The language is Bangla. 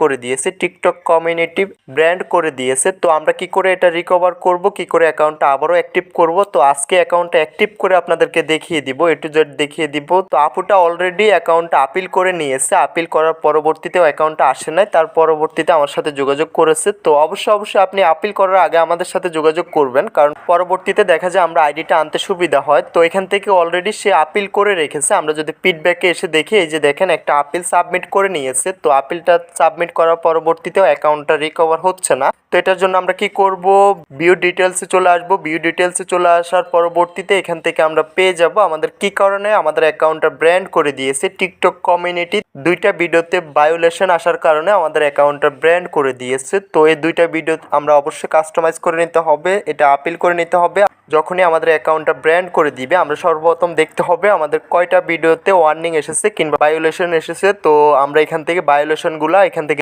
করে দিয়েছে টিকটক কমিউনিটি ব্র্যান্ড করে দিয়েছে। তো আমরা কি করে এটা রিকভার করব, কি করে অ্যাকাউন্টটা আবারও অ্যাক্টিভ করব? তো আজকে অ্যাকাউন্টটা অ্যাক্টিভ করে আপনাদেরকে দেখিয়ে দিব এ টু জেড দেখিয়ে দিব। তো আপুটা অলরেডি অ্যাকাউন্টটা আপিল করে নিয়েছে। আপিল করার পরবর্তীতেও অ্যাকাউন্টটা আসে নাই, তার পরবর্তীতে আমার সাথে যোগাযোগ করেছে। তো অবশ্যই অবশ্যই আপনি আপিল করার আগে আমাদের সাথে যোগাযোগ করবেন, কারণ পরবর্তীতে দেখা যায় আমরা আইডিটা আনতে সুবিধা হয়। তো এখান থেকে অলরেডি সে আপিল করে রেখেছে। আমরা যদি ফিডব্যাকে এসে দেখি, এই যে দেখেন একটা আপিল সাবমিট করে নিয়েছে। তো আপিলটা সাবমিট করার পরবর্তীতেও অ্যাকাউন্টটা রিকভার হচ্ছে না। তো এটার জন্য আমরা কি করব? ভিউ ডিটেলসে চলে আসব। ভিউ ডিটেলসে চলে আসার পরবর্তীতে এখান থেকে আমরা পেয়ে যাব আমাদের কি কারণে? আমাদের অ্যাকাউন্টটা ব্র্যান্ড করে দিয়েছে টিকটক কমিউনিটি দুইটা ভিডিওতে ভায়োলেশন আসার কারণে আমাদের অ্যাকাউন্টটা ব্র্যান্ড করে দিয়েছে। তো এই দুইটা ভিডিও আমরা অবশ্যই কাস্টমাইজ করে নিতে হবে। এটা আপিল করে নিতে হবে। যখনই আমাদের অ্যাকাউন্টটা ব্র্যান্ড করে দিবে, আমরা সর্বপ্রথম দেখতে হবে আমাদের কয়টা ভিডিওতে ওয়ার্নিং এসেছে কিংবা বায়োলেশন এসেছে। তো আমরা এখান থেকে ভায়োলেশনগুলো এখান থেকে